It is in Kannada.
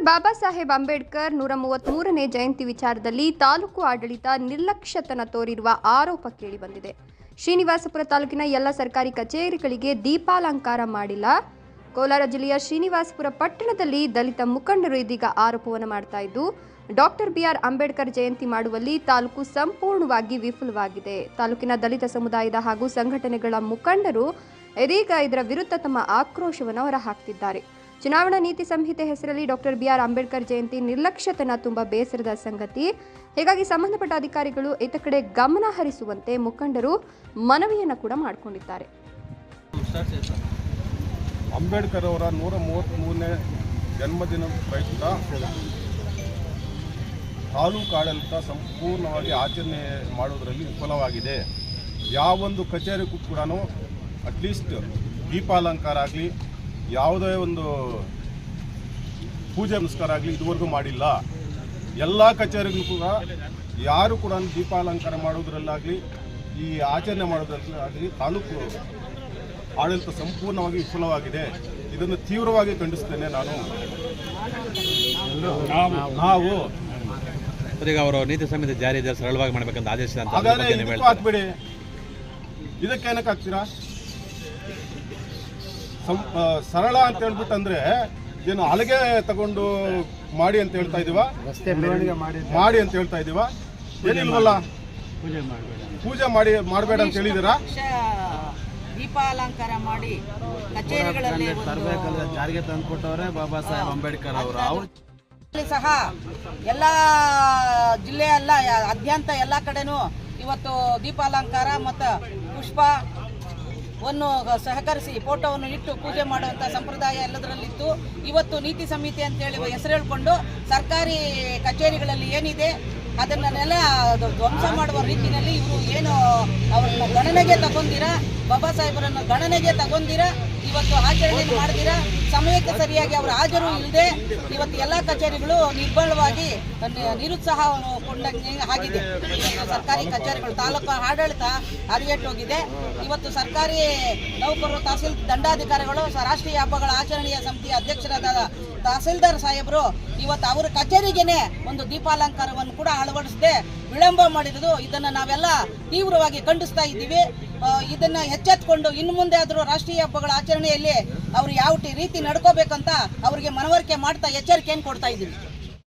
ಬಾಬಾ ಸಾಹೇಬ್ ಅಂಬೇಡ್ಕರ್ ನೂರ ಮೂವತ್ಮೂರನೇ ಜಯಂತಿ ವಿಚಾರದಲ್ಲಿ ತಾಲೂಕು ಆಡಳಿತ ನಿರ್ಲಕ್ಷ್ಯತನ ತೋರಿರುವ ಆರೋಪ ಕೇಳಿಬಂದಿದೆ. ಶ್ರೀನಿವಾಸಪುರ ತಾಲೂಕಿನ ಎಲ್ಲ ಸರ್ಕಾರಿ ಕಚೇರಿಗಳಿಗೆ ದೀಪಾಲಂಕಾರ ಮಾಡಿಲ್ಲ. ಕೋಲಾರ ಜಿಲ್ಲೆಯ ಶ್ರೀನಿವಾಸಪುರ ಪಟ್ಟಣದಲ್ಲಿ ದಲಿತ ಮುಖಂಡರು ಇದೀಗ ಆರೋಪವನ್ನು ಮಾಡ್ತಾ ಇದ್ದು, ಡಾಕ್ಟರ್ ಬಿಆರ್ ಅಂಬೇಡ್ಕರ್ ಜಯಂತಿ ಮಾಡುವಲ್ಲಿ ತಾಲೂಕು ಸಂಪೂರ್ಣವಾಗಿ ವಿಫಲವಾಗಿದೆ. ತಾಲೂಕಿನ ದಲಿತ ಸಮುದಾಯದ ಹಾಗೂ ಸಂಘಟನೆಗಳ ಮುಖಂಡರು ಇದೀಗ ಇದರ ವಿರುದ್ಧ ತಮ್ಮ ಆಕ್ರೋಶವನ್ನು ಹೊರಹಾಕ್ತಿದ್ದಾರೆ. ಚುನಾವಣಾ ನೀತಿ ಸಂಹಿತೆ ಹೆಸರಲ್ಲಿ doctor B R Ambedkar Jayanti ನಿರ್ಲಕ್ಷ್ಯತನ ತುಂಬಾ ಬೇಸರದ ಸಂಗತಿ. ಹೀಗಾಗಿ ಸಂಬಂಧಪಟ್ಟ ಅಧಿಕಾರಿಗಳು ಈತ ಕಡೆ ಗಮನ ಹರಿಸುವಂತೆ ಮುಖಂಡರು ಮನವಿಯನ್ನು ಕೂಡ ಮಾಡಿಕೊಂಡಿದ್ದಾರೆ. ಅಂಬೇಡ್ಕರ್ ಅವರ ನೂರ ಮೂವತ್ತ್ಮೂರನೇ ಜನ್ಮದಿನ ಪ್ರಯುಕ್ತ ತಾಲೂಕು ಆಡಳಿತ ಸಂಪೂರ್ಣವಾಗಿ ಆಚರಣೆ ಮಾಡುವುದರಲ್ಲಿ ವಿಫಲವಾಗಿದೆ. ಯಾವೊಂದು ಕಚೇರಿಗೂ ಕೂಡ ಅಟ್ಲೀಸ್ಟ್ ದೀಪಾಲಂಕಾರ ಆಗಲಿ ಯಾವುದೇ ಒಂದು ಪೂಜೆ ನಮಸ್ಕಾರ ಆಗಲಿ ಇದುವರೆಗೂ ಮಾಡಿಲ್ಲ. ಎಲ್ಲ ಕಚೇರಿಗೂ ಕೂಡ ಯಾರು ಕೂಡ ದೀಪಾಲಂಕಾರ ಮಾಡೋದ್ರಲ್ಲಾಗಲಿ ಈ ಆಚರಣೆ ಮಾಡೋದ್ರಲ್ಲಾಗಲಿ ತಾಲೂಕು ಆಡಳಿತ ಸಂಪೂರ್ಣವಾಗಿ ವಿಫಲವಾಗಿದೆ. ಇದನ್ನು ತೀವ್ರವಾಗಿ ಖಂಡಿಸ್ತೇನೆ ನಾನು. ನಾವು ಈಗ ಅವರು ನೀತಿ ಸಂಹಿತೆ ಜಾರಿ ಇದೆ ಸರಳವಾಗಿ ಮಾಡಬೇಕಂತ ಆದೇಶ ಹಾಗಾದ್ರೆ? ಹಾಕ್ಬೇಡಿ ಇದಕ್ಕೆ ಏನಕ್ಕೆ ಹಾಕ್ತೀರಾ ಸಂ- ಸರಳ ಅಂತ ಹೇಳ್ಬಿಟ್ಟು ಅಂದ್ರೆ ಏನು ಅಲಗೆ ತಗೊಂಡು ಮಾಡಿ ಅಂತ ಹೇಳ್ತಾ ಇದೀವ ಮಾಡಿ ಅಂತ ಹೇಳ್ತಾ ಇದೀವ ಏನಿಲ್ವಲ್ಲ? ಪೂಜೆ ಮಾಡಿ ಮಾಡಬೇಡ ಅಂತ ಹೇಳಿದಿರಾ ದೀಪಾಲಂಕಾರ ಮಾಡಿ ಕಚೇರಿಗಳಲ್ಲಿ ಒಂದು ಜಾರಿಗೆ ತಂದುಕೊಟ್ಟವ್ರೆ ಬಾಬಾ ಸಾಹೇಬ್ ಅಂಬೇಡ್ಕರ್ ಅವರು. ಅವ್ರು ಅಲ್ಲಿ ಸಹ ಎಲ್ಲ ಜಿಲ್ಲೆ ಅಲ್ಲ ಅದ್ಯಂತ ಎಲ್ಲ ಕಡೆನೂ ಇವತ್ತು ದೀಪಾಲಂಕಾರ ಮತ್ತು ಪುಷ್ಪ ವನ್ನು ಸಹಕರಿಸಿ ಫೋಟೋವನ್ನು ಇಟ್ಟು ಪೂಜೆ ಮಾಡುವಂಥ ಸಂಪ್ರದಾಯ ಎಲ್ಲದರಲ್ಲಿತ್ತು. ಇವತ್ತು ನೀತಿ ಸಮಿತಿ ಅಂತೇಳಿ ಹೆಸರು ಹೇಳಿಕೊಂಡು ಸರ್ಕಾರಿ ಕಚೇರಿಗಳಲ್ಲಿ ಏನಿದೆ ಅದನ್ನೆಲ್ಲ ಅದು ಧ್ವಂಸ ಮಾಡುವ ರೀತಿಯಲ್ಲಿ ಇವರು ಏನು ಅವರನ್ನು ಗಣನೆಗೆ ತಗೊಂಡಿರ? ಬಾಬಾ ಸಾಹೇಬರನ್ನು ಗಣನೆಗೆ ತಗೊಂಡಿರ? ಇವತ್ತು ಆಚರಣೆಯನ್ನು ಮಾಡಿದಿರ ಸಮಯಕ್ಕೆ ಸರಿಯಾಗಿ ಅವರು ಹಾಜರು ಇಲ್ಲದೆ ಇವತ್ತು ಎಲ್ಲ ಕಚೇರಿಗಳು ನಿರ್ಬಳವಾಗಿ ನಿರುತ್ಸಾಹವನ್ನು ಕೊಂಡಂಗೆ ಆಗಿದೆ. ಸರ್ಕಾರಿ ಕಚೇರಿಗಳು, ತಾಲೂಕು ಆಡಳಿತ ಹೋಗಿದೆ. ಇವತ್ತು ಸರ್ಕಾರಿ ನೌಕರರು, ತಹಸೀಲ್ ದಂಡಾಧಿಕಾರಿಗಳು, ರಾಷ್ಟ್ರೀಯ ಹಬ್ಬಗಳ ಆಚರಣೆಯ ಸಮಿತಿಯ ಅಧ್ಯಕ್ಷರಾದ ತಹಸೀಲ್ದಾರ್ ಸಾಹೇಬರು ಇವತ್ತು ಅವರ ಕಚೇರಿಗೆನೆ ಒಂದು ದೀಪಾಲಂಕಾರವನ್ನು ಕೂಡ ಅಳವಡಿಸದೆ ವಿಳಂಬ ಮಾಡಿರೋದು. ಇದನ್ನು ನಾವೆಲ್ಲ ತೀವ್ರವಾಗಿ ಖಂಡಿಸ್ತಾ ಇದ್ದೀವಿ. ಇದನ್ನು ಎಚ್ಚೆತ್ಕೊಂಡು ಇನ್ನು ಮುಂದೆ ಆದರೂ ರಾಷ್ಟ್ರೀಯ ಹಬ್ಬಗಳ ಆಚರಣೆಯಲ್ಲಿ ಅವರು ಯಾವ ರೀತಿ ನಡ್ಕೋಬೇಕಂತ ಅವರಿಗೆ ಮನವರಿಕೆ ಮಾಡ್ತಾ ಎಚ್ಚರಿಕೆಯನ್ನು ಕೊಡ್ತಾ ಇದ್ದೀವಿ.